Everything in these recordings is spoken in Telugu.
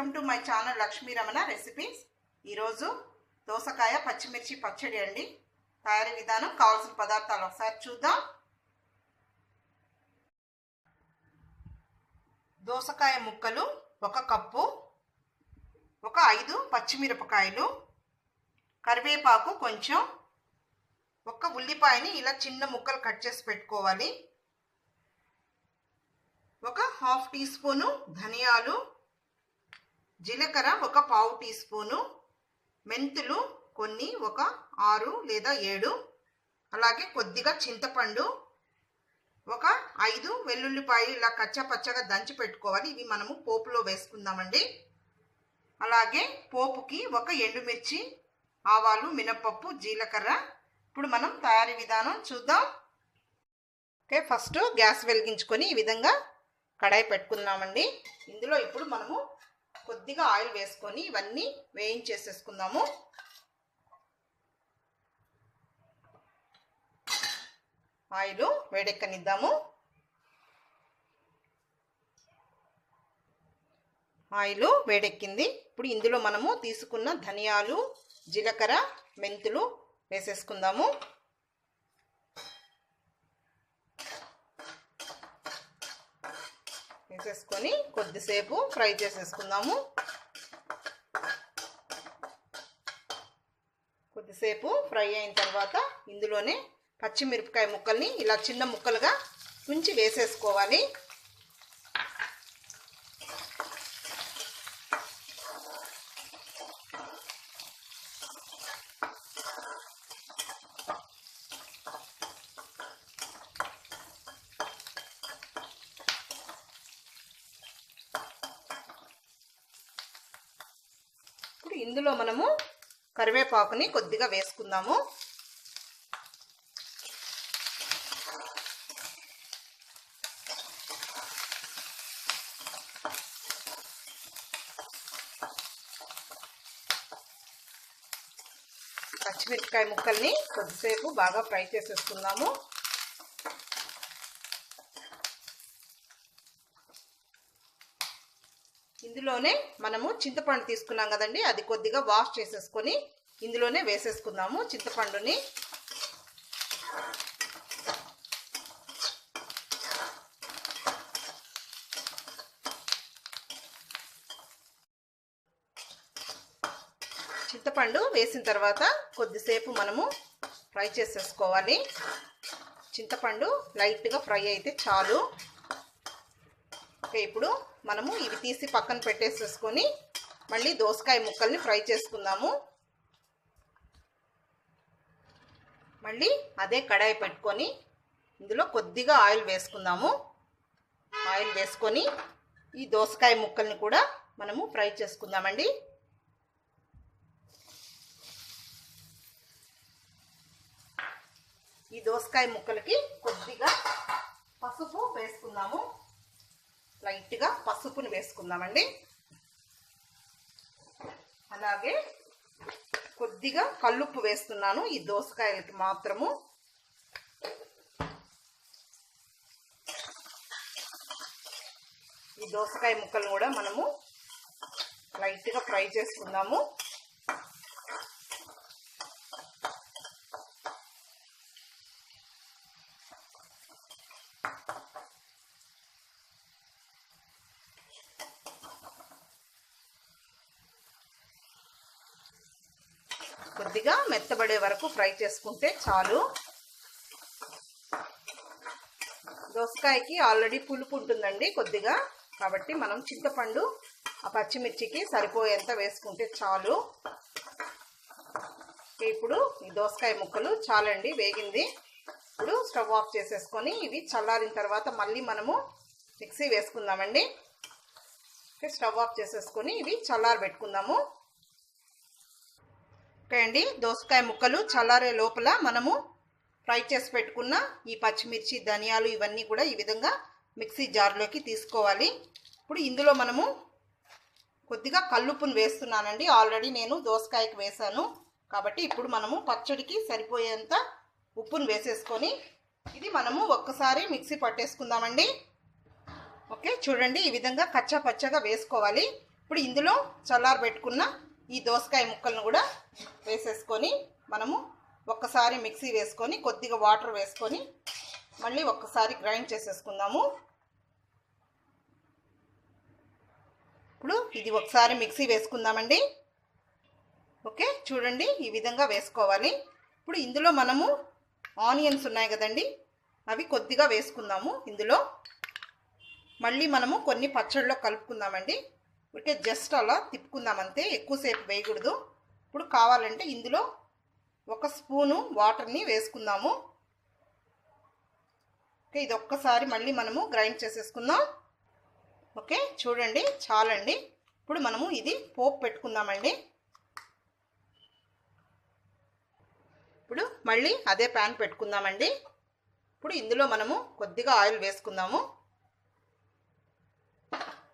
Welcome to my channel Lakshmi Ramana recipes. ఈరోజు దోసకాయ పచ్చిమిర్చి పచ్చడి అండి. తయారీ విధానం కావాల్సిన పదార్థాలు ఒకసారి చూద్దాం. దోసకాయ ముక్కలు ఒక కప్పు ఒక ఐదు పచ్చిమిరపకాయలు కరివేపాకు కొంచెం ఒక ఉల్లిపాయని ఇలా చిన్న ముక్కలు కట్ చేసి పెట్టుకోవాలి. ఒక హాఫ్ టీ స్పూను ధనియాలు జీలకర్ర ఒక పావు టీ స్పూను మెంతులు కొన్ని ఒక ఆరు లేదా ఏడు అలాగే కొద్దిగా చింతపండు ఒక ఐదు వెల్లుల్లిపాయలు ఇలా కచ్చా పచ్చగా దంచి పెట్టుకోవాలి. ఇవి మనము పోపులో వేసుకుందామండి. అలాగే పోపుకి ఒక ఎండుమిర్చి ఆవాలు మినపప్పు జీలకర్ర. ఇప్పుడు మనం తయారీ విధానం చూద్దాం. ఓకే ఫస్ట్ గ్యాస్ వెలిగించుకొని ఈ విధంగా కడాయి పెట్టుకుందామండి. ఇందులో ఇప్పుడు మనము కొద్దిగా ఆయిల్ వేసుకొని ఇవన్నీ వేయించేసేసుకుందాము. ఆయిల్ వేడెక్కనిద్దాము. ఆయిల్ వేడెక్కింది. ఇప్పుడు ఇందులో మనము తీసుకున్న ధనియాలు జీలకర్ర మెంతులు వేసేసుకుందాము. వేసేసుకొని కొద్దిసేపు ఫ్రై చేసేసుకుందాము. కొద్దిసేపు ఫ్రై అయిన తర్వాత ఇందులోనే పచ్చిమిరపకాయ ముక్కల్ని ఇలా చిన్న ముక్కలుగా ఉంచి వేసేసుకోవాలి. ఇందులో మనము కరివేపాకుని కొద్దిగా వేసుకుందాము. పచ్చిమిరపకాయ ముక్కల్ని కొద్దిసేపు బాగా ఫ్రై చేసేసుకుందాము. ఇందులోనే మనము చింతపండు తీసుకున్నాం కదండి. అది కొద్దిగా వాష్ చేసేసుకొని ఇందులోనే వేసేసుకుందాము చింతపండుని. చింతపండు వేసిన తర్వాత కొద్దిసేపు మనము ఫ్రై చేసేసుకోవాలి. చింతపండు లైట్గా ఫ్రై అయితే చాలు. ఓకే ఇప్పుడు మనము ఇవి తీసి పక్కన పెట్టేసేసుకొని మళ్ళీ దోసకాయ ముక్కల్ని ఫ్రై చేసుకుందాము. మళ్ళీ అదే కడాయి పెట్టుకొని ఇందులో కొద్దిగా ఆయిల్ వేసుకుందాము. ఆయిల్ వేసుకొని ఈ దోసకాయ ముక్కల్ని కూడా మనము ఫ్రై చేసుకుందామండి. ఈ దోసకాయ ముక్కలకి కొద్దిగా పసుపు వేసుకుందాము. లైట్గా పసుపుని వేసుకుందామండి. అలాగే కొద్దిగా కల్లుప్పు వేస్తున్నాను. ఈ దోసకాయలకి మాత్రము. ఈ దోసకాయ ముక్కలు కూడా మనము లైట్గా ఫ్రై చేసుకుందాము. కొద్దిగా మెత్తబడే వరకు ఫ్రై చేసుకుంటే చాలు. దోసకాయకి ఆల్రెడీ పులుపు ఉంటుందండి కొద్దిగా. కాబట్టి మనం చింతపండు ఆ పచ్చిమిర్చికి సరిపోయేంత వేసుకుంటే చాలు. ఇప్పుడు ఈ దోసకాయ ముక్కలు చాలండి వేగింది. ఇప్పుడు స్టవ్ ఆఫ్ చేసేసుకొని ఇవి చల్లారిన తర్వాత మళ్ళీ మనము మిక్సీ వేసుకుందామండి. స్టవ్ ఆఫ్ చేసేసుకొని ఇవి చల్లారి పెట్టుకుందాము ఓకే అండి. దోసకాయ ముక్కలు చల్లారే లోపల మనము ఫ్రై చేసి పెట్టుకున్న ఈ పచ్చిమిర్చి ధనియాలు ఇవన్నీ కూడా ఈ విధంగా మిక్సీ జార్లోకి తీసుకోవాలి. ఇప్పుడు ఇందులో మనము కొద్దిగా కల్లుప్పును వేస్తున్నానండి. ఆల్రెడీ నేను దోసకాయకి వేసాను కాబట్టి ఇప్పుడు మనము పచ్చడికి సరిపోయేంత ఉప్పును వేసేసుకొని ఇది మనము ఒక్కసారి మిక్సీ పట్టేసుకుందామండి. ఓకే చూడండి ఈ విధంగా కచ్చా పచ్చగా వేసుకోవాలి. ఇప్పుడు ఇందులో చల్లారి పెట్టుకున్న ఈ దోసకాయ ముక్కలను కూడా వేసేసుకొని మనము ఒక్కసారి మిక్సీ వేసుకొని కొద్దిగా వాటర్ వేసుకొని మళ్ళీ ఒక్కసారి గ్రైండ్ చేసేసుకుందాము. ఇప్పుడు ఇది ఒకసారి మిక్సీ వేసుకుందామండి. ఓకే చూడండి ఈ విధంగా వేసుకోవాలి. ఇప్పుడు ఇందులో మనము ఆనియన్స్ ఉన్నాయి కదండి అవి కొద్దిగా వేసుకుందాము ఇందులో. మళ్ళీ మనము కొన్ని పచ్చళ్ళలో కలుపుకుందామండి. ఊరికే జస్ట్ అలా తిప్పుకుందాం అంతే ఎక్కువసేపు వేయకూడదు. ఇప్పుడు కావాలంటే ఇందులో ఒక స్పూను వాటర్ని వేసుకుందాము. ఓకే ఇది ఒక్కసారి మళ్ళీ మనము గ్రైండ్ చేసేసుకుందాం. ఓకే చూడండి చాలండి. ఇప్పుడు మనము ఇది పోపు పెట్టుకుందామండి. ఇప్పుడు మళ్ళీ అదే ప్యాన్ పెట్టుకుందామండి. ఇప్పుడు ఇందులో మనము కొద్దిగా ఆయిల్ వేసుకుందాము.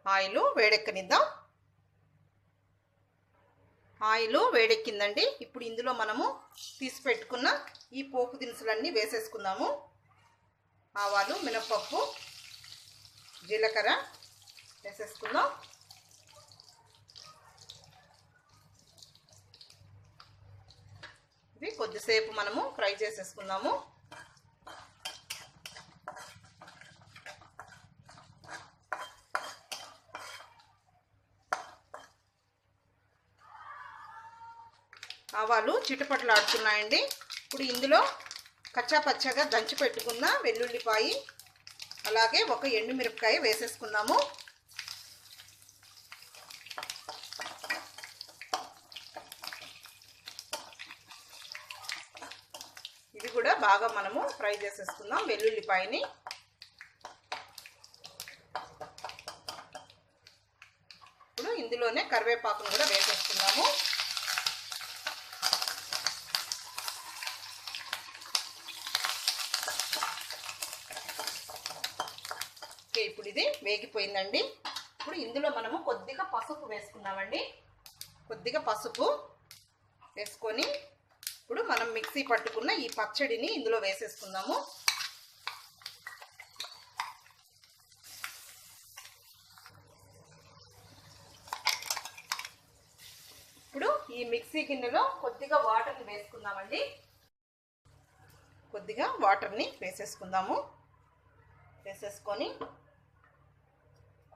ఆయిల్ వేడెక్కనిద్దాం. ఆయిల్ వేడెక్కిందండి. ఇప్పుడు ఇందులో మనము తీసి పెట్టుకున్న ఈ పోపు దినుసులన్నీ వేసేసుకుందాము. ఆవాలు మినపప్పు జీలకర్ర వేసేసుకుందాం. ఇవి కొద్దిసేపు మనము ఫ్రై చేసేసుకుందాము. ఆవాలు చిటపట్లు ఆడుతున్నాయండి ఇప్పుడు ఇందులో కచ్చా పచ్చగా దంచి పెట్టుకున్న వెల్లుల్లిపాయి అలాగే ఒక ఎండుమిరపకాయ వేసేసుకున్నాము ఇది కూడా బాగా మనము ఫ్రై చేసేసుకుందాం వెల్లుల్లిపాయని. ఇప్పుడు ఇందులోనే కరివేపాకును కూడా వేసేసుకున్నాము ఓకే ఇప్పుడు ఇది వేగిపోయిందండి. ఇప్పుడు ఇందులో మనము కొద్దిగా పసుపు వేసుకున్నామండి కొద్దిగా పసుపు వేసుకొని ఇప్పుడు మనం మిక్సీ పట్టుకున్న ఈ పచ్చడిని ఇందులో వేసేసుకుందాము. ఇప్పుడు ఈ మిక్సీ గిన్నెలో కొద్దిగా వాటర్ని వేసుకుందామండి. కొద్దిగా వాటర్ని వేసేసుకుందాము. వేసేసుకొని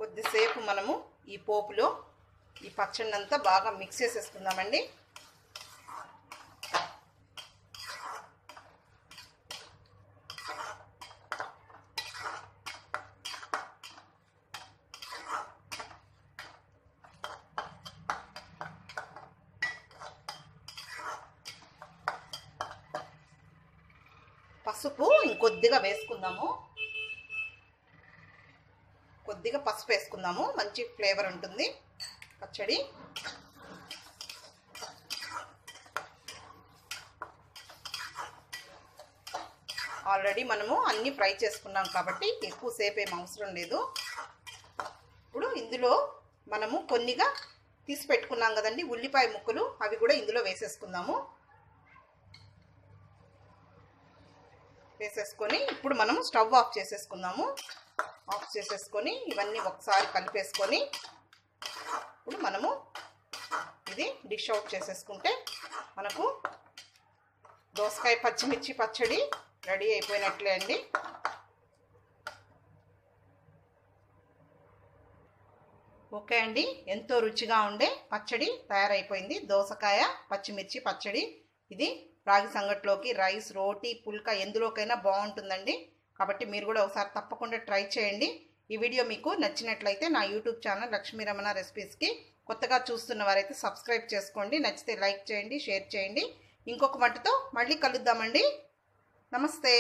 కొద్దిసేపు మనము ఈ పోపులో ఈ పచ్చడిని అంతా బాగా మిక్స్ చేసేసుకుందామండి. పసుపు ఇంకొద్దిగా వేసుకుందాము. కొద్దిగా పసుపు వేసుకుందాము. మంచి ఫ్లేవర్ ఉంటుంది. పచ్చడి. ఆల్రెడీ మనము అన్నీ ఫ్రై చేసుకున్నాం కాబట్టి ఎక్కువసేపు ఏం అవసరం లేదు. ఇప్పుడు ఇందులో మనము కొన్నిగా తీసి పెట్టుకున్నాం కదండి. ఉల్లిపాయ ముక్కలు అవి కూడా ఇందులో వేసేసుకుందాము. వేసేసుకొని ఇప్పుడు మనం స్టవ్ ఆఫ్ చేసేసుకుందాము. ఆఫ్ చేసేసుకొని ఇవన్నీ ఒకసారి కలిపేసుకొని ఇప్పుడు మనము ఇది డిష్ అవుట్ చేసేసుకుంటే మనకు దోసకాయ పచ్చిమిర్చి పచ్చడి రెడీ అయిపోయినట్లే అండి. ఓకే అండి. ఎంతో రుచిగా ఉండే పచ్చడి తయారైపోయింది. దోసకాయ పచ్చిమిర్చి పచ్చడి. ఇది రాగి సంగట్లోకి రైస్ రోటీ పుల్కా ఎందులోకైనా బాగుంటుందండి. కాబట్టి మీరు కూడా ఒకసారి తప్పకుండా ట్రై చేయండి. ఈ వీడియో మీకు నచ్చినట్లయితే నా యూట్యూబ్ ఛానల్ లక్ష్మీ రమణ రెసిపీస్కి కొత్తగా చూస్తున్న వారైతే సబ్స్క్రైబ్ చేసుకోండి. నచ్చితే లైక్ చేయండి షేర్ చేయండి. ఇంకొక వంటతో మళ్ళీ కలుద్దామండి. నమస్తే.